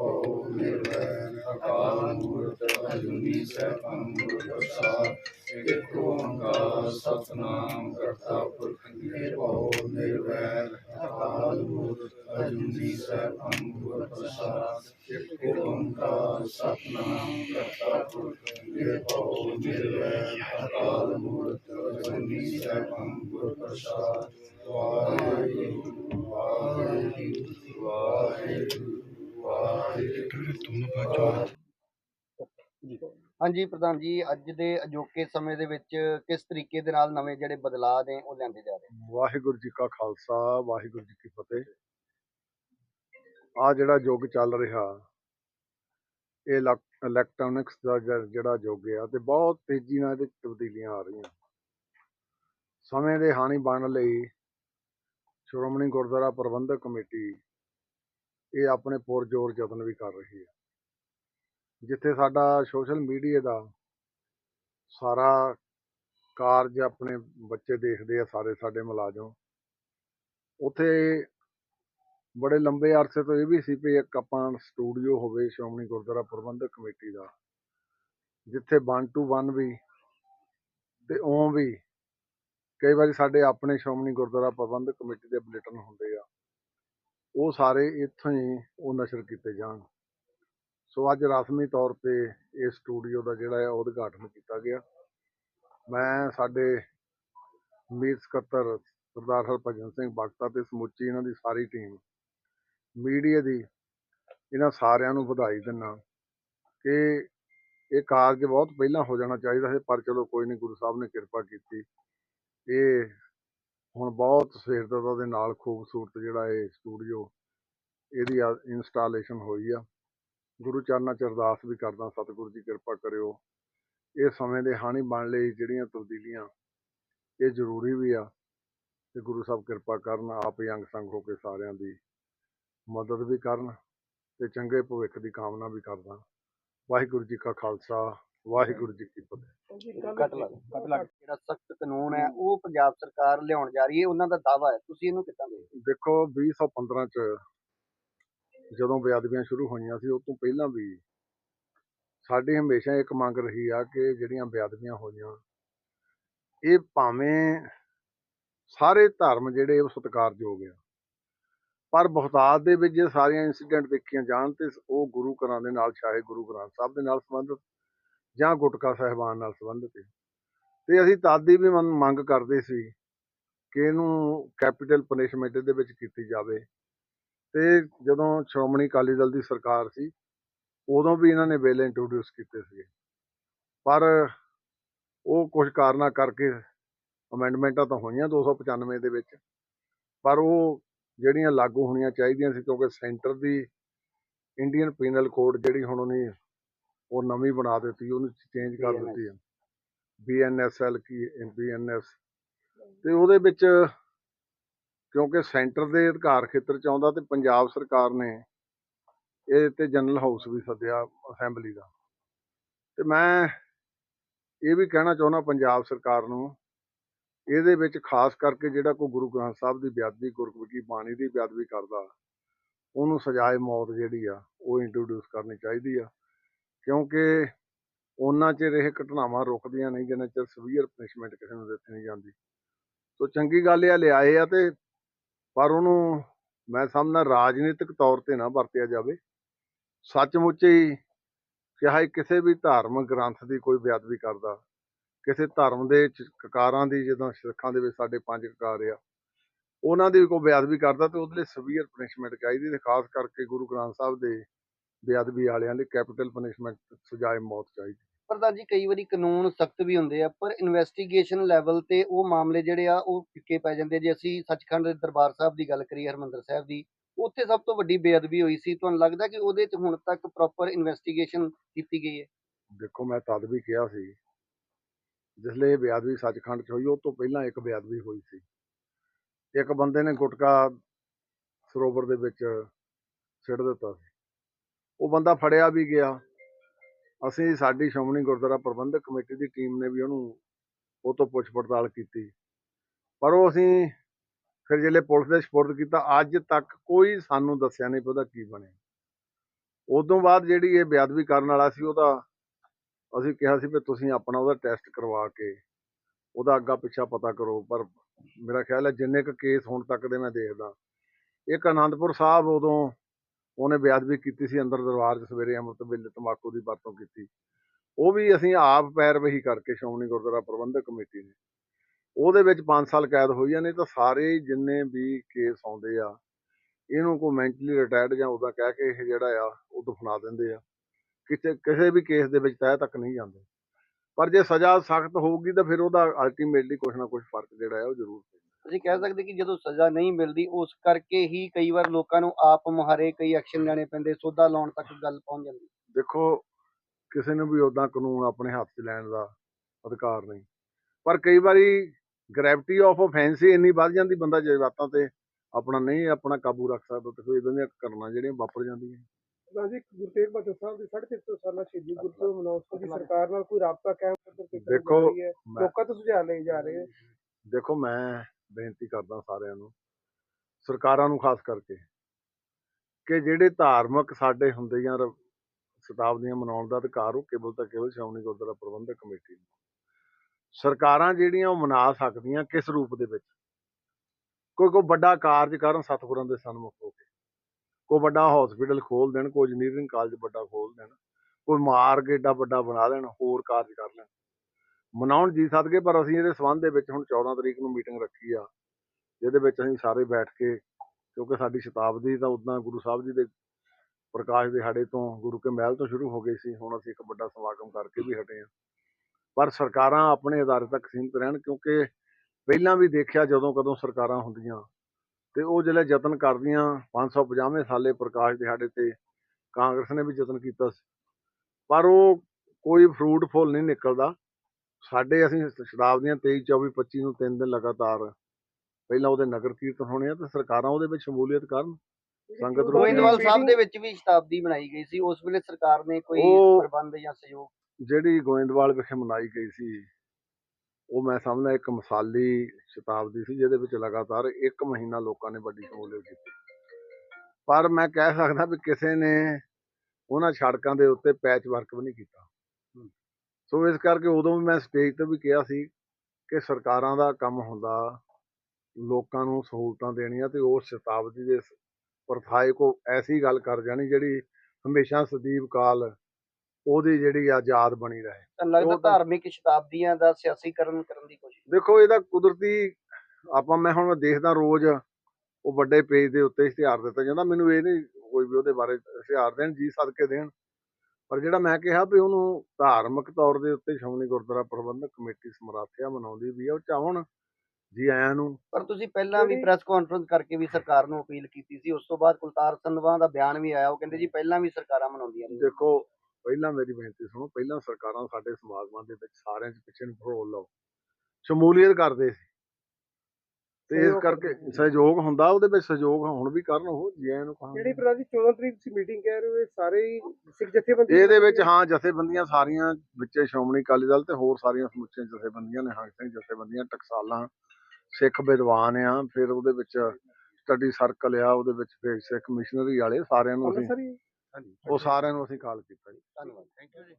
ओम निर्वैर अकालमूर्तमजुनि सर्वं गुरुप्रसाद एकोऽङ्कार सतनाम कर्ता पुरुष निर्भव निर्वैर अकालमूर्तमजुनि सर्वं गुरुप्रसाद एकोऽङ्कार सतनाम कर्ता पुरुष निर्भव निर्वैर अकालमूर्तमजुनि सर्वं गुरुप्रसाद वाहेगुरु वाहेगुरु ਹਾਂਜੀ ਪ੍ਰਧਾਨ ਜੀ ਅੱਜ ਦੇ ਅਜੋਕੇ ਸਮੇਂ ਦੇ ਵਿੱਚ ਕਿਸ ਤਰੀਕੇ ਦੇ ਨਾਲ ਨਵੇਂ ਜਿਹੜੇ ਬਦਲਾਅ ਨੇ ਉਹ ਲਿਆਂਦੇ ਜਾ ਰਹੇ ਵਾਹਿਗੁਰੂ ਜੀ ਕਾ ਖਾਲਸਾ ਵਾਹਿਗੁਰੂ ਜੀ ਕੀ ਫਤਿਹ। ਆ ਜਿਹੜਾ ਯੁੱਗ ਚੱਲ ਰਿਹਾ ਇਹ ਇਲੈਕਟ੍ਰੋਨਿਕਸ ਦਾ ਜਿਹੜਾ ਯੁੱਗ ਆ ਤੇ ਬਹੁਤ ਤੇਜ਼ੀ ਨਾਲ ਇਹਦੇ ਤਬਦੀਲੀਆਂ ਆ ਰਹੀਆਂ। ਸਮੇਂ ਦੇ ਹਾਣੀ ਬਣਨ ਲਈ ਸ਼੍ਰੋਮਣੀ ਗੁਰਦੁਆਰਾ ਪ੍ਰਬੰਧਕ ਕਮੇਟੀ ਇਹ ਆਪਣੇ ਪੁਰਜੋਰ ਯਤਨ ਵੀ ਕਰ ਰਹੀ ਹੈ। ਜਿੱਥੇ ਸਾਡਾ ਸੋਸ਼ਲ ਮੀਡੀਆ ਦਾ ਸਾਰਾ ਕਾਰਜ ਆਪਣੇ ਬੱਚੇ ਦੇਖਦੇ ਆ ਸਾਰੇ ਸਾਡੇ ਮੁਲਾਜ਼ਮ, ਉਥੇ ਬੜੇ ਲੰਬੇ ਅਰਸੇ ਤੋਂ ਇਹ ਵੀ ਸੀ ਵੀ ਇੱਕ ਆਪਾਂ ਸਟੂਡੀਓ ਹੋਵੇ ਸ਼੍ਰੋਮਣੀ ਗੁਰਦੁਆਰਾ ਪ੍ਰਬੰਧਕ ਕਮੇਟੀ ਦਾ, ਜਿੱਥੇ 1 ਟੂ 1 ਵੀ ਤੇ ਉਹ ਵੀ ਕਈ ਵਾਰੀ ਸਾਡੇ ਆਪਣੇ ਸ਼੍ਰੋਮਣੀ ਗੁਰਦੁਆਰਾ ਪ੍ਰਬੰਧਕ ਕਮੇਟੀ ਦੇ ਬੁਲੇਟਨ ਹੁੰਦੇ ਆ। ਉਹ ਸਾਰੇ ਇੱਥੋਂ ਹੀ ਉਹ ਨਸ਼ਰ ਕੀਤੇ ਜਾਣ। ਸੋ ਅੱਜ ਰਸਮੀ ਤੌਰ ਤੇ ਇਸ ਸਟੂਡੀਓ ਦਾ ਜਿਹੜਾ ਹੈ, ਉਦਘਾਟਨ ਕੀਤਾ ਗਿਆ। ਮੈਂ ਸਾਡੇ ਮੀਤ ਸਕੱਤਰ ਸਰਦਾਰ ਹਰਭਜਨ ਸਿੰਘ ਬਖਤਾ ਤੇ ਸਮੁੱਚੀ ਇਹਨਾਂ ਦੀ ਸਾਰੀ ਟੀਮ ਮੀਡੀਆ ਦੀ ਇਹਨਾਂ ਸਾਰਿਆਂ ਨੂੰ ਵਧਾਈ ਦਿੰਦਾ ਕਿ ਇਹ ਕਾਰਜ ਬਹੁਤ ਪਹਿਲਾਂ ਹੋ ਜਾਣਾ ਚਾਹੀਦਾ ਸੀ, ਪਰ ਚਲੋ ਕੋਈ ਨਹੀਂ ਗੁਰੂ ਸਾਹਿਬ ਨੇ ਕਿਰਪਾ ਕੀਤੀ। ਇਹ ਹੁਣ ਬਹੁਤ ਸਵੇਰਤਾ ਦੇ ਨਾਲ ਖੂਬਸੂਰਤ ਜਿਹੜਾ ਇਹ ਸਟੂਡੀਓ ਇਹਦੀ ਇੰਸਟਾਲੇਸ਼ਨ ਹੋਈ ਆ। ਗੁਰੂ ਚਰਨਾਂ ਚ ਅਰਦਾਸ ਵੀ ਕਰਦਾ, ਸਤਿਗੁਰੂ ਜੀ ਕਿਰਪਾ ਕਰਿਓ। ਇਹ ਸਮੇਂ ਦੇ ਹਾਣੀ ਬਣ ਲਈ ਜਿਹੜੀਆਂ ਤਬਦੀਲੀਆਂ, ਇਹ ਜ਼ਰੂਰੀ ਵੀ ਆ ਤੇ ਗੁਰੂ ਸਾਹਿਬ ਕਿਰਪਾ ਕਰਨ, ਆਪ ਹੀ ਅੰਗ ਸੰਗ ਹੋ ਕੇ ਸਾਰਿਆਂ ਦੀ ਮਦਦ ਵੀ ਕਰਨ ਤੇ ਚੰਗੇ ਭਵਿੱਖ ਦੀ ਕਾਮਨਾ ਵੀ ਕਰਦਾ। ਵਾਹਿਗੁਰੂ ਜੀ ਕਾ ਖਾਲਸਾ ਵਾਹਿਗੁਰੂ ਜੀ ਕੀ ਫਤਿਹ। ਕੱਟ ਲਾ ਕੱਟ ਲਾ ਜਿਹੜਾ ਸਖਤ ਕਾਨੂੰਨ ਹੈ ਉਹ ਪੰਜਾਬ ਸਰਕਾਰ ਲਿਆਉਣ ਜਾ ਰਹੀ ਹੈ ਉਹਨਾਂ ਦਾ ਦਾਵਾ ਹੈ। ਤੁਸੀਂ ਇਹਨੂੰ ਕਿੱਦਾਂ ਦੇਖਦੇ ਹੋ? ਦੇਖੋ 2015 ਚ ਜਦੋਂ ਬੇਅਦਬੀਆਂ ਸ਼ੁਰੂ ਹੋਈਆਂ ਸੀ ਉਸ ਤੋਂ ਪਹਿਲਾਂ ਵੀ ਸਾਡੀ ਹਮੇਸ਼ਾ ਇੱਕ ਮੰਗ ਰਹੀ ਆ ਕਿ ਜਿਹੜੀਆਂ ਬੇਅਦਬੀਆਂ ਹੋਈਆਂ ਇਹ ਭਾਵੇਂ ਸਾਰੇ ਧਰਮ ਜਿਹੜੇ ਉਹ ਸਤਿਕਾਰਯੋਗ ਆ ਪਰ ਬਹੁਤਾਤ ਦੇ ਵਿੱਚ ਜੇ ਸਾਰੀਆਂ ਇਨਸੀਡੈਂਟ ਦੇਖੀਆਂ ਜਾਣ ਤੇ ਉਹ ਗੁਰੂ ਘਰਾਂ ਦੇ ਨਾਲ ਚਾਹੇ ਗੁਰੂ ਗ੍ਰੰਥ ਸਾਹਿਬ ਦੇ ਨਾਲ ਸੰਬੰਧਿਤ ਜਾਂ ਗੁਟਕਾ ਸਾਹਿਬਾਨ ਨਾਲ ਸੰਬੰਧਿਤ ਹੈ। ਤੇ ਅਸੀਂ ਤਦ ਦੀ ਵੀ ਮੰਗ ਮੰਗ ਕਰਦੇ ਸੀ ਕਿ ਇਹਨੂੰ ਕੈਪੀਟਲ ਪਨਿਸ਼ਮੈਂਟ ਦੇ ਵਿੱਚ ਕੀਤੀ ਜਾਵੇ। ਤੇ ਜਦੋਂ ਸ਼੍ਰੋਮਣੀ ਅਕਾਲੀ ਦਲ ਦੀ ਸਰਕਾਰ ਸੀ, ਉਦੋਂ ਵੀ ਇਹਨਾਂ ਨੇ ਬਿੱਲ ਇੰਟਰੋਡਿਊਸ ਕੀਤੇ ਸੀਗੇ। ਪਰ ਉਹ ਕੁਝ ਕਾਰਨਾਂ ਕਰਕੇ ਅਮੈਂਡਮੈਂਟਾਂ ਤਾਂ ਹੋਈਆਂ 295 ਦੇ ਵਿੱਚ, ਪਰ ਉਹ ਜਿਹੜੀਆਂ ਲਾਗੂ ਹੋਣੀਆਂ ਚਾਹੀਦੀਆਂ ਸੀ ਕਿਉਂਕਿ ਸੈਂਟਰ ਦੀ ਇੰਡੀਅਨ ਪੀਨਲ ਕੋਡ ਜਿਹੜੀ ਹੁਣ ਉਹਨੇ ਉਹ ਨਵੀਂ ਬਣਾ ਦਿੱਤੀ ਉਹਨੂੰ ਚੇਂਜ ਕਰ ਦਿੱਤੀ ਹੈ? ਬੀਐਨਐਸਐਲ ਕੀ ਬੀਐਨਐਸ ਤੇ ਉਹਦੇ ਵਿੱਚ ਕਿਉਂਕਿ ਸੈਂਟਰ ਦੇ ਅਧਿਕਾਰ ਖੇਤਰ ਚ ਆਉਂਦਾ ਤੇ ਪੰਜਾਬ ਸਰਕਾਰ ਨੇ ਇਹ ਤੇ ਜਨਰਲ ਹਾਊਸ ਵੀ ਸੱਦਿਆ ਅਸੈਂਬਲੀ ਦਾ। ਤੇ ਮੈਂ ਇਹ ਵੀ ਕਹਿਣਾ ਚਾਹੁੰਦਾ ਪੰਜਾਬ ਸਰਕਾਰ ਨੂੰ ਇਹਦੇ ਵਿੱਚ ਖਾਸ ਕਰਕੇ ਜਿਹੜਾ ਕੋਈ ਗੁਰੂ ਗ੍ਰੰਥ ਸਾਹਿਬ ਦੀ ਬੇਅਦਬੀ ਗੁਰਮੁਖੀ ਬਾਣੀ ਦੀ ਬੇਅਦਬੀ ਕਰਦਾ ਉਹਨੂੰ ਸਜ਼ਾਏ ਮੌਤ ਜਿਹੜੀ ਆ ਉਹ ਇੰਟਰੋਡਿਊਸ ਕਰਨੀ ਚਾਹੀਦੀ ਆ। ਕਿਉਂਕਿ ਉਹਨਾਂ ਚਿਰ ਇਹ ਘਟਨਾਵਾਂ ਰੁਕਦੀਆਂ ਨਹੀਂ, ਜਿੰਨਾ ਚਿਰ ਸਵੀਅਰ ਪਨਿਸ਼ਮੈਂਟ ਕਿਸੇ ਨੂੰ ਦਿੱਤੀ ਨਹੀਂ ਜਾਂਦੀ। ਸੋ ਚੰਗੀ ਗੱਲ ਇਹ ਆ, ਲਿਆਏ ਆ ਤੇ ਪਰ ਉਹਨੂੰ ਮੈਂ ਸਮਝਦਾ ਰਾਜਨੀਤਿਕ ਤੌਰ ਤੇ ਨਾ ਵਰਤਿਆ ਜਾਵੇ। ਸੱਚਮੁੱਚ ਹੀ ਚਾਹੇ ਕਿਸੇ ਵੀ ਧਾਰਮਿਕ ਗ੍ਰੰਥ ਦੀ ਕੋਈ ਬੇਅਦਬੀ ਕਰਦਾ। ਕਿਸੇ ਧਰਮ ਦੇ ਕਕਾਰਾਂ ਦੀ, ਜਦੋਂ ਸਿੱਖਾਂ ਦੇ ਵਿੱਚ ਸਾਡੇ ਪੰਜ ਕਕਾਰ ਆ, ਉਹਨਾਂ ਦੀ ਕੋਈ ਬੇਅਦਬੀ ਕਰਦਾ ਤੇ ਉਹਦੇ ਲਈ ਸਵੀਅਰ ਪਨਿਸ਼ਮੈਂਟ ਚਾਹੀਦੀ ਤੇ ਖਾਸ ਕਰਕੇ ਗੁਰੂ ਗ੍ਰੰਥ ਸਾਹਿਬ ਦੇ ਬੇਅਦਬੀ ਵਾਲਿਆਂ ਲਈ ਕੈਪੀਟਲ ਪਨਿਸ਼ਮੈਂਟ ਸਜ਼ਾਏ ਮੌਤ ਚਾਹੀਦੀ। ਪ੍ਰਧਾਨ ਜੀ ਕਈ ਵਾਰੀ ਕਾਨੂੰਨ ਸਖਤ ਵੀ ਹੁੰਦੇ ਆ ਪਰ ਇਨਵੈਸਟੀਗੇਸ਼ਨ ਲੈਵਲ ਤੇ ਉਹ ਮਾਮਲੇ ਜਿਹੜੇ ਆ ਉਹ ਫਿੱਕੇ ਪੈ ਜਾਂਦੇ। ਜੇ ਅਸੀਂ ਸੱਚਖੰਡ ਦੇ ਦਰਬਾਰ ਸਾਹਿਬ ਦੀ ਗੱਲ ਕਰੀਏ ਹਰਮੰਦਰ ਸਾਹਿਬ ਦੀ ਉੱਥੇ ਸਭ ਤੋਂ ਵੱਡੀ ਬੇਅਦਬੀ ਹੋਈ ਸੀ। ਤੁਹਾਨੂੰ ਲੱਗਦਾ ਕਿ ਉਹਦੇ 'ਚ ਹੁਣ ਤੱਕ ਪ੍ਰੋਪਰ ਇਨਵੈਸਟੀਗੇਸ਼ਨ ਕੀਤੀ ਗਈ ਹੈ? ਦੇਖੋ ਮੈਂ ਤਦ ਵੀ ਕਿਹਾ ਸੀ ਜਿਸਲੇ ਬੇਅਦਬੀ ਸੱਚਖੰਡ 'ਚ ਹੋਈ ਉਹ ਤੋਂ ਪਹਿਲਾਂ ਇੱਕ ਬੇਅਦਬੀ ਹੋਈ ਸੀ। ਇੱਕ ਬੰਦੇ ਨੇ ਗੁਟਕਾ ਸਰੋਵਰ ਦੇ ਵਿੱਚ ਸਿੱਟ ਦਿੱਤਾ ਸੀ। ਉਹ ਬੰਦਾ ਫੜਿਆ ਵੀ ਗਿਆ। ਅਸੀਂ ਸਾਡੀ ਸ਼੍ਰੋਮਣੀ ਗੁਰਦੁਆਰਾ ਪ੍ਰਬੰਧਕ ਕਮੇਟੀ ਦੀ ਟੀਮ ਨੇ ਵੀ ਉਹਨੂੰ ਉਹ ਤੋਂ ਪੁੱਛ ਪੜਤਾਲ ਕੀਤੀ। ਪਰ ਉਹ ਅਸੀਂ ਫਿਰ ਜਿਹੜੇ ਪੁਲਿਸ ਦੇ ਸਪੁਰਦ ਕੀਤਾ, ਅੱਜ ਤੱਕ ਕੋਈ ਸਾਨੂੰ ਦੱਸਿਆ ਨਹੀਂ ਪਤਾ ਕੀ ਬਣਿਆ। ਉਦੋਂ ਬਾਅਦ ਜਿਹੜੀ ਇਹ ਬੇਅਦਬੀ ਕਰਨ ਵਾਲਾ ਸੀ, ਉਹਦਾ ਅਸੀਂ ਕਿਹਾ ਸੀ ਵੀ ਤੁਸੀਂ ਆਪਣਾ ਉਹਦਾ ਟੈਸਟ ਕਰਵਾ ਕੇ ਉਹਦਾ ਅੱਗਾ ਪਿੱਛਾ ਪਤਾ ਕਰੋ। ਪਰ ਮੇਰਾ ਖਿਆਲ ਹੈ ਜਿੰਨੇ ਕੁ ਕੇਸ ਹੁਣ ਤੱਕ ਦੇ ਮੈਂ ਦੇਖਦਾ। ਇੱਕ ਆਨੰਦਪੁਰ ਸਾਹਿਬ ਉਦੋਂ ਉਹਨੇ ਬੇਅਦਬੀ ਕੀਤੀ ਸੀ ਅੰਦਰ ਦਰਬਾਰ 'ਚ ਸਵੇਰੇ ਅੰਮ੍ਰਿਤ ਵੇਲੇ ਤੰਬਾਕੂ ਦੀ ਵਰਤੋਂ ਕੀਤੀ। ਉਹ ਵੀ ਅਸੀਂ ਆਪ ਪੈਰਵਹੀ ਕਰਕੇ ਸ਼੍ਰੋਮਣੀ ਗੁਰਦੁਆਰਾ ਪ੍ਰਬੰਧਕ ਕਮੇਟੀ ਨੇ। ਉਹਦੇ ਵਿੱਚ 5 ਸਾਲ ਕੈਦ ਹੋਈ ਆ, ਨਹੀਂ ਤਾਂ ਸਾਰੇ ਜਿੰਨੇ ਵੀ ਕੇਸ ਆਉਂਦੇ ਆ, ਇਹਨੂੰ ਕੋਈ ਮੈਂਟਲੀ ਰਿਟਾਇਰਡ ਜਾਂ ਉਹਦਾ ਕਹਿ ਕੇ ਇਹ ਜਿਹੜਾ ਆ, ਉਹ ਦਫਨਾ ਦਿੰਦੇ ਆ। ਕਿਸੇ ਕਿਸੇ ਵੀ ਕੇਸ ਦੇ ਵਿੱਚ ਤੈਅ ਤੱਕ ਨਹੀਂ ਜਾਂਦੇ। ਪਰ ਜੇ ਸਜ਼ਾ ਸਖਤ ਹੋਊਗੀ ਤਾਂ ਫਿਰ ਉਹਦਾ ਅਲਟੀਮੇਟਲੀ ਕੁਛ ਨਾ ਕੁਛ ਫ਼ਰਕ ਜਿਹੜਾ ਹੈ ਉਹ ਜ਼ਰੂਰ ਪੈਂਦਾ ਅਸੀਂ ਕਹਿ ਸਕਦੇ ਕਿ ਜਦੋਂ ਸਜ਼ਾ ਨਹੀਂ ਮਿਲਦੀ ਉਸ ਕਰਕੇ ਹੀ ਕਈ ਵਾਰ ਲੋਕਾਂ ਨੂੰ ਆਪ ਮੁਹਾਰੇ ਕਈ ਐਕਸ਼ਨ ਲੈਣੇ ਪੈਂਦੇ ਸੋਧਾ ਲਾਉਣ ਤੱਕ ਗੱਲ ਪਹੁੰਚ ਜਾਂਦੀ। ਦੇਖੋ ਕਿਸੇ ਨੂੰ ਵੀ ਉਦਾਂ ਕਾਨੂੰਨ ਆਪਣੇ ਹੱਥ 'ਚ ਲੈਣ ਦਾ ਅਧਿਕਾਰ ਨਹੀਂ। ਪਰ ਕਈ ਵਾਰੀ ਗ੍ਰੈਵਿਟੀ ਆਫ ਆਫੈਂਸ ਹੀ ਇੰਨੀ ਵੱਧ ਜਾਂਦੀ ਬੰਦਾ ਜਜ਼ਬਾਤਾਂ ਤੇ ਆਪਣਾ ਨਹੀਂ ਆਪਣਾ ਕਾਬੂ ਰੱਖ ਸਕਦਾ ਤੇ ਫਿਰ ਇਦਾਂ ਦੀਆਂ ਕਰਨਾ ਜਿਹੜੀਆਂ ਵਾਪਰ ਜਾਂਦੀਆਂ। ਰਾਜੀ ਗੁਰੂ ਤੇਗ ਬਹਾਦਰ ਸਾਹਿਬ ਦੀ 350 ਸਾਲਾ ਸ਼ਹੀਦੀ ਗੁਰਪੁਰਬ ਮਨਾਉਣ ਸੰਬੰਧੀ ਸਰਕਾਰ ਨਾਲ ਕੋਈ ਰਾਬਤਾ ਕਾਇਮ ਪੱਧਰ ਤੇ ਕਰੀ ਦੇਖੋ, ਲੋਕਾਂ ਤੋਂ ਸੁਝਾਅ ਲਏ ਜਾ ਰਹੇ ਦੇਖੋ ਮੈਂ ਬੇਨਤੀ ਕਰਦਾ ਸਾਰਿਆਂ ਨੂੰ, ਸਰਕਾਰਾਂ ਨੂੰ ਖਾਸ ਕਰਕੇ, ਕਿ ਜਿਹੜੇ ਧਾਰਮਿਕ ਸਾਡੇ ਹੁੰਦੇ ਜਾਂ ਸ਼ਤਾਬਦੀਆਂ ਮਨਾਉਣ ਦਾ ਅਧਿਕਾਰ ਉਹ ਕੇਵਲ ਤਾਂ ਕੇਵਲ ਸ਼੍ਰੋਮਣੀ ਗੁਰਦੁਆਰਾ ਪ੍ਰਬੰਧਕ ਕਮੇਟੀ ਨੂੰ। ਸਰਕਾਰਾਂ ਜਿਹੜੀਆਂ ਉਹ ਮਨਾ ਸਕਦੀਆਂ ਕਿਸ ਰੂਪ ਦੇ ਵਿੱਚ? ਕੋਈ ਕੋਈ ਵੱਡਾ ਕਾਰਜ ਕਰਨ ਸਤਿਗੁਰਾਂ ਦੇ ਸਨਮੁਖ ਹੋ ਕੇ। ਕੋਈ ਵੱਡਾ ਹਸਪੀਟਲ ਖੋਲ ਦੇਣ, ਕੋਈ ਇੰਜੀਨੀਅਰਿੰਗ ਕਾਲਜ ਵੱਡਾ ਖੋਲ ਦੇਣ, ਕੋਈ ਮਾਰਗ ਏਡਾ ਵੱਡਾ ਬਣਾ ਦੇਣ, ਹੋਰ ਕਾਰਜ ਕਰ ਲੈਣ। ਮਨਾਉਣ ਜੀ ਸਦਕੇ, ਪਰ ਅਸੀਂ ਇਹਦੇ ਸੰਬੰਧ ਦੇ ਵਿੱਚ ਹੁਣ 14 ਤਰੀਕ ਨੂੰ ਮੀਟਿੰਗ ਰੱਖੀ ਆ, ਜਿਹਦੇ ਵਿੱਚ ਅਸੀਂ ਸਾਰੇ ਬੈਠ ਕੇ, ਕਿਉਂਕਿ ਸਾਡੀ ਸ਼ਤਾਬਦੀ ਤਾਂ ਉਦਾਂ ਗੁਰੂ ਸਾਹਿਬ ਜੀ ਦੇ ਪ੍ਰਕਾਸ਼ ਦਿਹਾੜੇ ਤੋਂ ਗੁਰੂ ਕੇ ਮਹਿਲ ਤੋਂ ਸ਼ੁਰੂ ਹੋ ਗਈ ਸੀ, ਹੁਣ ਅਸੀਂ ਇੱਕ ਵੱਡਾ ਸਮਾਗਮ ਕਰਕੇ ਵੀ ਹਟੇ ਆ। ਪਰ ਸਰਕਾਰਾਂ ਆਪਣੇ ਅਦਾਰੇ ਤੱਕ ਸੀਮਿਤ ਰਹਿਣ, ਕਿਉਂਕਿ ਪਹਿਲਾਂ ਵੀ ਦੇਖਿਆ ਜਦੋਂ ਕਦੋਂ ਸਰਕਾਰਾਂ ਹੁੰਦੀਆਂ, ਤੇ ਉਹ ਜਿਹੜੇ ਯਤਨ ਕਰਦੀਆਂ 550 ਸਾਲੇ ਪ੍ਰਕਾਸ਼ ਦਿਹਾੜੇ ਤੇ ਕਾਂਗਰਸ ਨੇ ਵੀ ਯਤਨ ਕੀਤਾ ਸੀ। ਪਰ ਉਹ ਕੋਈ ਫਰੂਟਫੁਲ ਨਹੀਂ ਨਿਕਲਦਾ। ਸਾਡੇ ਅਸੀਂ ਸ਼ਤਾਬਦੀਆਂ 23 24 25 ਨੂੰ ਤਿੰਨ ਦਿਨ ਲਗਾਤਾਰ ਪਹਿਲਾਂ ਉਹਦੇ ਨਗਰ ਕੀਰਤਨ ਹੋਣੇ ਆ ਤੇ ਸਰਕਾਰਾਂ ਉਹਦੇ ਵਿੱਚ ਸ਼ਮੂਲੀਅਤ ਕਰਨ। ਸੰਗਤ ਨੂੰ ਗੋਇੰਦਵਾਲ ਸਾਹਿਬ ਦੇ ਵਿੱਚ ਵੀ ਸ਼ਤਾਬਦੀ ਬਣਾਈ ਗਈ ਸੀ। ਉਸ ਵੇਲੇ ਸਰਕਾਰ ਨੇ ਕੋਈ ਪ੍ਰਬੰਧ ਜਾਂ ਸਹਿਯੋਗ ਜਿਹੜੀ ਗੋਇੰਦਵਾਲ ਵਿਖੇ ਮਨਾਈ ਗਈ ਸੀ ਉਹ ਮੈਂ ਸਮਝਦਾ ਇੱਕ ਮਿਸਾਲੀ ਸ਼ਤਾਬਦੀ ਸੀ ਜਿਹਦੇ ਵਿੱਚ ਲਗਾਤਾਰ ਇੱਕ ਮਹੀਨਾ ਲੋਕਾਂ ਨੇ ਵੱਡੀ ਸ਼ਮੂਲੀਅਤ ਕੀਤੀ। ਪਰ ਮੈਂ ਕਹਿ ਸਕਦਾ ਵੀ ਕਿਸੇ ਨੇ ਉਹਨਾਂ ਸੜਕਾਂ ਦੇ ਉੱਤੇ ਪੈਚ ਵਰਕ ਵੀ ਨਹੀਂ ਕੀਤਾ। ਸੋ ਇਸ ਕਰਕੇ ਉਦੋਂ ਵੀ ਮੈਂ ਸਟੇਜ ਤੇ ਵੀ ਕਿਹਾ ਸੀ ਕਿ ਸਰਕਾਰਾਂ ਦਾ ਕੰਮ ਹੁੰਦਾ ਲੋਕਾਂ ਨੂੰ ਸਹੂਲਤਾਂ ਦੇਣੀਆਂ ਤੇ ਉਸ ਸ਼ਤਾਬਦੀ ਦੇ ਪ੍ਰਥਾਏ ਕੋ ਐਸੀ ਗੱਲ ਕਰ ਜਾਣੀ ਜਿਹੜੀ ਹਮੇਸ਼ਾ ਸਦੀਵ ਕਾਲ ਉਹਦੀ ਜਿਹੜੀ ਆਜ਼ਾਦ ਬਣੀ ਰਹੇ। ਲੱਗਦਾ ਉਹ ਧਾਰਮਿਕ ਸ਼ਤਾਬਦੀਆਂ ਦਾ ਸਿਆਸੀਕਰਨ ਕਰਨ ਦੀ ਕੋਸ਼ਿਸ਼ ਦੇਖੋ ਇਹਦਾ ਕੁਦਰਤੀ ਆਪਾਂ ਮੈਂ ਹੁਣ ਦੇਖਦਾ ਰੋਜ਼ ਉਹ ਵੱਡੇ ਪੇਜ ਦੇ ਉੱਤੇ ਇਸ਼ਤਿਹਾਰ ਦਿੱਤਾ ਜਾਂਦਾ ਮੈਨੂੰ ਇਹ ਨਹੀਂ ਕੋਈ ਵੀ ਉਹਦੇ ਬਾਰੇ ਇਸ਼ਤਿਹਾਰ ਦੇਣ ਜੀ ਸਦਕੇ ਦੇਣ। ਪਰ ਜਿਹੜਾ ਮੈਂ ਕਿਹਾ ਵੀ ਉਹਨੂੰ ਧਾਰਮਿਕ ਤੌਰ ਦੇ ਉੱਤੇ ਸ਼੍ਰੋਮਣੀ ਗੁਰਦੁਆਰਾ ਪ੍ਰਬੰਧਕ ਕਮੇਟੀ ਸਮਰਾਥਿਆ ਮਨਾਉਂਦੀ ਵੀ ਆ ਉਹ ਚਾਹਣ ਜੀ ਆਇਆਂ ਨੂੰ। ਪਰ ਤੁਸੀਂ ਪਹਿਲਾਂ ਵੀ ਪ੍ਰੈਸ ਕਾਨਫਰੰਸ ਕਰਕੇ ਵੀ ਸਰਕਾਰ ਨੂੰ ਅਪੀਲ ਕੀਤੀ ਸੀ ਉਸ ਤੋਂ ਬਾਅਦ ਕੁਲਤਾਰ ਸੰਧਵਾ ਦਾ ਬਿਆਨ ਵੀ ਆਇਆ ਉਹ ਕਹਿੰਦੇ ਜੀ ਪਹਿਲਾਂ ਵੀ ਸਰਕਾਰਾਂ ਮਨਾਉਂਦੀਆਂ ਨੇ ਦੇਖੋ ਪਹਿਲਾਂ ਮੇਰੀ ਬੇਨਤੀ ਸੁਣੋ ਪਹਿਲਾਂ ਸਰਕਾਰਾਂ ਸਾਡੇ ਸਮਾਗਮਾਂ ਦੇ ਵਿੱਚ ਸਾਰਿਆਂ 'ਚ ਪਿੱਛੇ ਨੂੰ ਫਰੋਲ ਲਓ। ਸ਼ਮੂਲੀਅਤ ਕਰਦੇ ਸੀ। ਤੇ ਇਸ ਕਰਕੇ। ਸਹਿਯੋਗ ਹੁੰਦਾ ਉਹਦੇ ਵਿੱਚ ਸਹਿਯੋਗ ਹੁਣ ਵੀ ਕਰਨ ਉਹ ਜੀ ਆਇਆਂ ਨੂੰ ਕਹਾਂਗੇ ਜਿਹੜੀ ਪਰ ਜੀ 14 ਤਰੀਕ ਤੁਸੀਂ ਮੀਟਿੰਗ ਕਹਿ ਰਹੇ ਹੋ ਇਹ ਸਾਰੇ ਹੀ ਸਿੱਖ ਜਥੇਬੰਦੀ ਇਹਦੇ ਵਿੱਚ ਹਾਂ ਜਥੇਬੰਦੀਆਂ ਸਾਰੀਆਂ ਵਿੱਚੇ ਸ਼੍ਰੋਮਣੀ ਅਕਾਲੀ ਦਲ ਤੇ ਹੋਰ ਸਾਰੀਆਂ ਸਮੁੱਚੀਆਂ ਜਥੇਬੰਦੀਆਂ ਨੇ ਹੰਗ ਸਿੰਘ ਜਥੇਬੰਦੀਆਂ ਟਕਸਾਲਾਂ ਸਿੱਖ ਵਿਦਵਾਨ ਆ ਫਿਰ ਉਹਦੇ ਵਿੱਚ ਸਟੱਡੀ ਸਰਕਲ ਆ ਉਹਦੇ ਵਿੱਚ ਫਿਰ ਸਿੱਖ ਮਿਸ਼ਨਰੀ ਵਾਲੇ ਸਾਰਿਆਂ ਨੂੰ ਅਸੀਂ ਉਹ ਸਾਰਿਆਂ ਨੂੰ ਅਸੀਂ ਕਾਲ ਕੀਤਾ ਜੀ। ਧੰਨਵਾਦ। ਥੈਂਕ ਯੂ ਜੀ।